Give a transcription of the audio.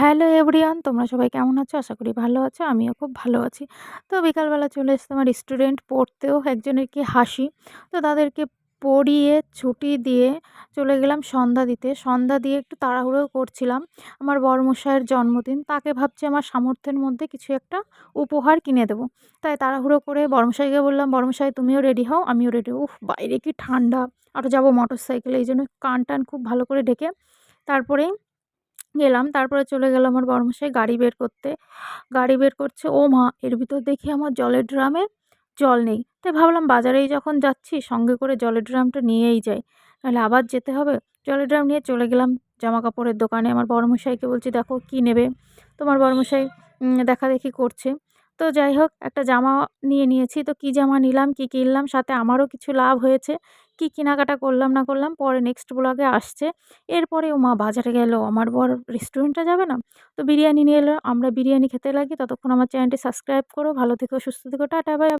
Hello everyone, তোমরা সবাই কেমন আছো? আশা করি ভালো আছো, আমিও খুব ভালো আছি। তো বিকালবেলা চলে এসেছে আমার স্টুডেন্ট পড়তেও একজনের কি হাসি। তো তাদেরকে পড়িয়ে ছুটি দিয়ে চলে গেলাম সন্ধ্যা দিতে। সন্ধ্যা দিয়ে একটু তাড়াহুড়ো করছিলাম। আমার বড়মশাইয়ের জন্মদিন, তাকে ভাবছি আমার সামর্থ্যের মধ্যে কিছু একটা উপহার কিনে দেবো। তাই তাড়াহুড়ো করে বড়মশাইকে বললাম বড়মশাই তুমিও রেডি হও, আমিও রেডি উফ, বাইরে কি ঠান্ডা। আরও যাব মোটর সাইকেলে এই জন্য কান টান খুব ভালো করে ঢেকে। তারপরেই গেলাম। তারপরে চলে গেলাম আমার বড়মশাই গাড়ি বের করতে। গাড়ি বের করছে, ও মা, এর ভিতর দেখি আমার জলের ড্রামে জল নেই। তাই ভাবলাম বাজারেই যখন যাচ্ছি সঙ্গে করে জলের ড্রামটা নিয়েই যাই। তাহলে আবার যেতে হবে? জলের ড্রাম নিয়ে চলে গেলাম জামা কাপড়ের দোকানে। আমার বড়মশাইকে বলছি, দেখো কী নেবে? তোমার বর্মশাই দেখা দেখি করছে। তো যাই হোক, একটা জামা নিয়ে নিয়েছি। তো কী জামা নিলাম, কী কিনলাম, সাথে আমারও কিছু লাভ হয়েছে। কী কেনাকাটা করলাম, না করলাম, পরে নেক্সট ব্লগে আসছে। এরপরে ও মা বাজারে গেল, আমার বর রেস্টুরেন্টটা যাবে না? তো বিরিয়ানি নিয়ে এলো, আমরা বিরিয়ানি খেতে লাগি। ততক্ষণ আমার চ্যানেলটি সাবস্ক্রাইব করো, ভালো থেকো, সুস্থ থেকো, টাটা বাই